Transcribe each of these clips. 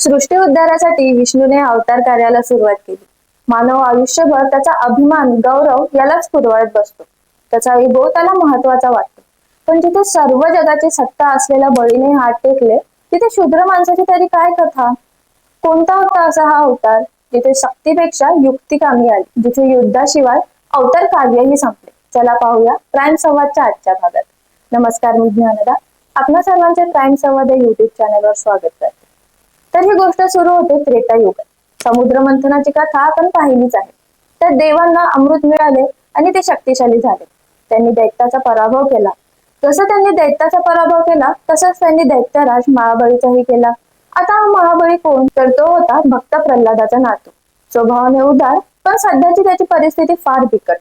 सृष्टी उद्धारासाठी विष्णूने अवतार कार्याला सुरुवात केली. मानव आयुष्यभर त्याचा अभिमान गौरव यालाच पुरवत बसतो. त्याचा विभव त्याला महत्त्वाचा वाटतो. पण जिथे सर्व जगाची सत्ता असलेल्या बळीने हात टेकले तिथे शूद्र माणसाची तरी काय कथा? कोणता होता असा हा अवतार जिथे शक्तीपेक्षा युक्ती कामी आली जिथे युद्धाशिवाय अवतार कार्यही संपले? चला पाहूया प्राईम संवादच्या आजच्या भागात. नमस्कार मी ज्ञानदा. आपल्या सर्वांचे प्राईम संवाद या युट्यूब चॅनलवर स्वागत करते. तर ही गोष्ट सुरू होते त्रेता समुद्र मंथनाची कथा आपण पाहिलीच आहे. तर देवांना अमृत मिळाले आणि ते शक्तिशाली झाले. त्यांनी दैत्याचा पराभव केला. जसं त्यांनी दैत्याचा पराभव केला तसंच त्यांनी दैत्यराज महाबळीचाही केला. आता हा महाबळी कोण? तर तो होता भक्त प्रल्हादाचा नातू. स्वभावाने उदार पण सध्याची त्याची परिस्थिती फार बिकट.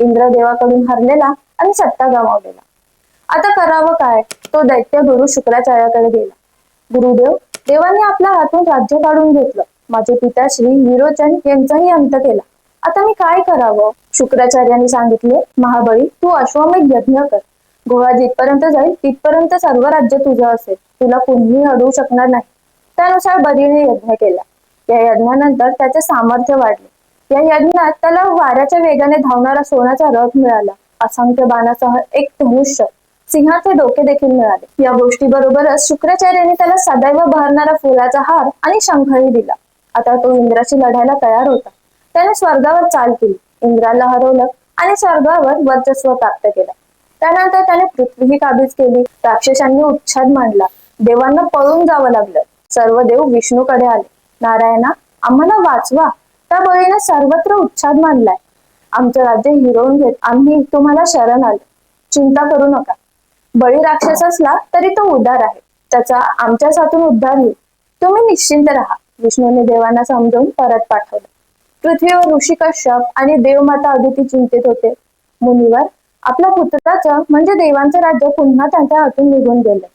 इंद्रदेवाकडून हरलेला आणि सत्ता गमावलेला. आता करावं काय? तो दैत्य गुरु शुक्राचार्याकडे गेला. गुरुदेव देवाने आपल्या हातून राज्य काढून घेतलं. माझे पिता श्री विरोचन यांचाही अंत केला. आता मी काय करावं? शुक्राचार्यांनी सांगितले महाबळी तू अश्वमेध यज्ञ कर. घोडा जिथपर्यंत जाईल तिथपर्यंत सर्व राज्य तुझं असेल. तुला कोणीही अडवू शकणार नाही. त्यानुसार बरीने यज्ञ केला. या यज्ञानंतर त्याचे सामर्थ्य वाढले. या यज्ञात त्याला वाऱ्याच्या वेगाने धावणारा सोन्याचा रथ मिळाला. असंख्य बाणासह एक धनुष्य सिंहाचे डोके देखील मिळाले. या गोष्टी बरोबरच शुक्राचार्याने त्याला सदैव बहरणारा फुलाचा हार आणि शंखही दिला. आता तो इंद्राशी लढायला तयार होता. त्याने स्वर्गावर चाल केली. इंद्राला हरवलं आणि स्वर्गावर वर्चस्व प्राप्त केलं. त्यानंतर त्याने पृथ्वीही काबीज केली. राक्षसांनी उच्छाद मांडला. देवांना पळून जावं लागलं. सर्व देव विष्णूकडे आले. नारायणा आम्हाला वाचवा. त्या बळीने सर्वत्र उच्छाद मांडलाय. आमचं राज्य हिरवून घेत आम्ही तुम्हाला शरण आलो. चिंता करू नका. बळी राक्षस असला तरी तो उदार आहे. त्याचा आमच्याच हातून उद्धार होईल. तुम्ही निश्चिंत राहा. विष्णूने देवांना समजावून परत पाठवलं. पृथ्वीवर ऋषी कश्यप आणि देवमाता अदिती चिंतित होते. मुनीवर आपल्या पुत्राचं म्हणजे देवांचं राज्य पुन्हा त्यांच्या हातून निघून गेलं.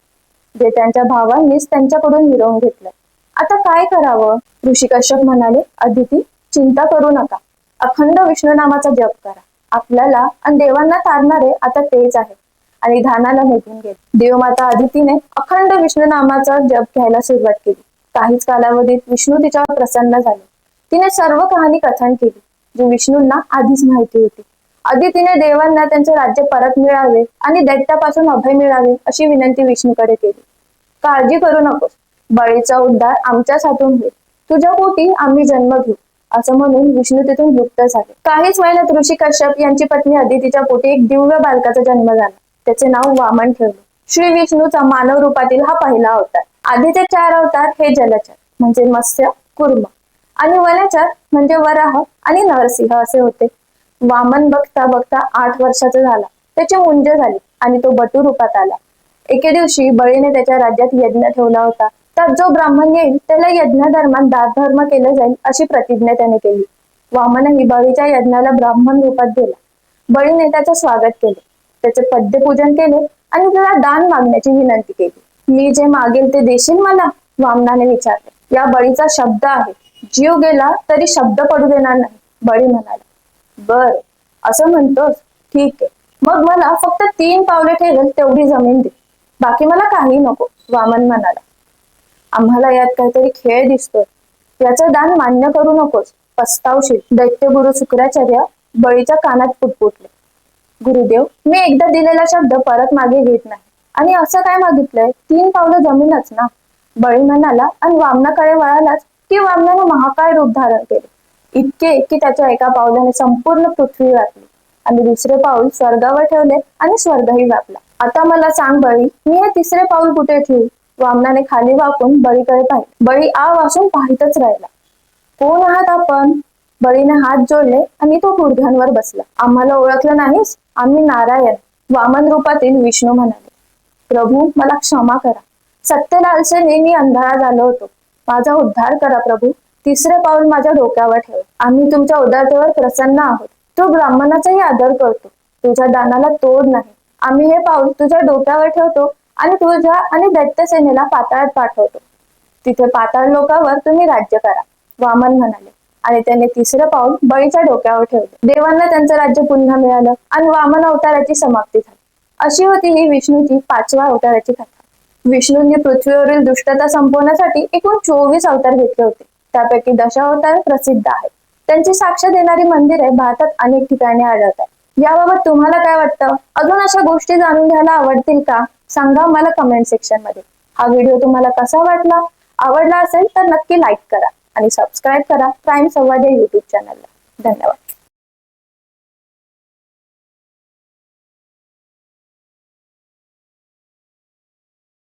जे त्यांच्या भावांनीच त्यांच्याकडून हिरवून घेतलं. आता काय करावं? ऋषी कश्यप म्हणाले अदिती चिंता करू नका. अखंड विष्णू नामाचा जप करा. आपल्याला आणि देवांना तारणारे आता तेच आहे. आणि धानाला भेटून गेले. देवमाता आदितीने अखंड विष्णू नामाचा जप घ्यायला सुरुवात केली. काहीच कालावधीत विष्णू तिच्यावर प्रसन्न झाले. तिने सर्व कहाणी कथन केली जी विष्णूंना आधीच माहिती होती. आदितीने देवांना त्यांचे राज्य परत मिळावे आणि दैत्यापासून अभय मिळावे अशी विनंती विष्णूकडे केली. काळजी करू नकोस बळीचा उद्धार आमच्याच हातून होईल. तुझ्या पोटी आम्ही जन्म घेऊ असं म्हणून विष्णू तिथून लुप्त झाले. काहीच महिन्यात ऋषी कश्यप यांची पत्नी अदितीच्या पोटी एक दिव्य बालकाचा जन्म झाला. त्याचे नाव वामन ठेवले. श्री विष्णूचा मानव रूपातील हा पहिला अवतार. आधीचे चार अवतार हे जलचर म्हणजे मत्स्य कुर्म आणि वनचर म्हणजे वराह आणि नरसिंह असे होते. वामन बघता बघता आठ वर्षाचा झाला. त्याची मुंज झाली आणि तो बटू रूपात आला. एके दिवशी बळीने त्याच्या राज्यात यज्ञ ठेवला होता. त्यात जो ब्राह्मण येईल त्याला यज्ञाधर्मात दात धर्म केलं जाईल अशी प्रतिज्ञा त्याने केली. वामनही बळीच्या यज्ञाला ब्राह्मण रूपात गेला. बळीने त्याचं स्वागत केले. त्याचे पद्यपूजन केले आणि त्याला दान मागण्याची विनंती केली. मी जे मागेल ते देशील मला? वामनाने विचारले. या बळीचा शब्द आहे. जीव गेला तरी शब्द पडू देणार नाही बळी म्हणाला. बर असं म्हणतोस? ठीक आहे. मग मला फक्त तीन पावले ठेवेल तेवढी जमीन दे. बाकी मला काही नको वामन म्हणाला. आम्हाला यात काहीतरी खेळ दिसतोय. याचं दान मान्य करू नकोस पस्तावशील. दैत्यगुरु शुक्राचार्य बळीच्या कानात फुटफुटले गुरुदेव मी एकदा दिलेला शब्द परत मागे घेत नाही. आणि असं काय मागितलंय? तीन पावलं जमीनच ना. बळी म्हणाला आणि वामनाकडे वळालाच की वामनाने महाकाय रूप धारण केले. इतके की त्याच्या एका पावलाने संपूर्ण पृथ्वी व्यापली. आणि दुसरे पाऊल स्वर्गावर ठेवले आणि स्वर्गही व्यापला. आता मला सांग बळी मी हे तिसरे पाऊल कुठे ठेवू? वामनाने खाली वाकून बळीकडे पाहिले. बळी आ वासून पाहतच राहिला. कोण आहात आपण? बळीने हात जोडले आणि तो गुडघ्यांवर बसला. आम्हाला ओळखलं नाहीस? आम्ही नारायण. वामन रूपातील विष्णू म्हणाले. प्रभू मला क्षमा करा. सत्यलालसेने मी अंधारा झालो होतो. माझा उद्धार करा प्रभू. तिसरे पाऊल माझ्या डोक्यावर ठेव. आम्ही तुमच्या उदारतेवर प्रसन्न आहोत. तो ब्राह्मणाचाही आदर करतो. तुझ्या दानाला तोड नाही. आम्ही हे पाऊल तुझ्या डोक्यावर ठेवतो आणि तुझ्या आणि दैत्यसेनेला पाताळात पाठवतो. तिथे पाताळ लोकावर तुम्ही राज्य करा. वामन म्हणाले. आणि त्याने तिसरं पाऊल बळीच्या डोक्यावर ठेवलं. देवांना त्यांचं राज्य पुन्हा मिळालं आणि वामन अवताराची समाप्ती झाली. अशी होती ही विष्णूची पाचव्या अवताराची कथा. विष्णूंनी पृथ्वीवरील दुष्टता संपवण्यासाठी एकूण चोवीस अवतार घेतले होते. त्यापैकी दशावतार प्रसिद्ध आहेत. त्यांची साक्ष देणारी मंदिरे भारतात अनेक ठिकाणी आढळतात. याबाबत तुम्हाला काय वाटतं? अजून अशा गोष्टी जाणून घ्यायला आवडतील का? सांगा मला कमेंट सेक्शनमध्ये. हा व्हिडिओ तुम्हाला कसा वाटला? आवडला असेल तर नक्की लाईक करा. आणि सबस्क्राईब करा. प्राईम संवाद या युट्यूब चॅनलला धन्यवाद.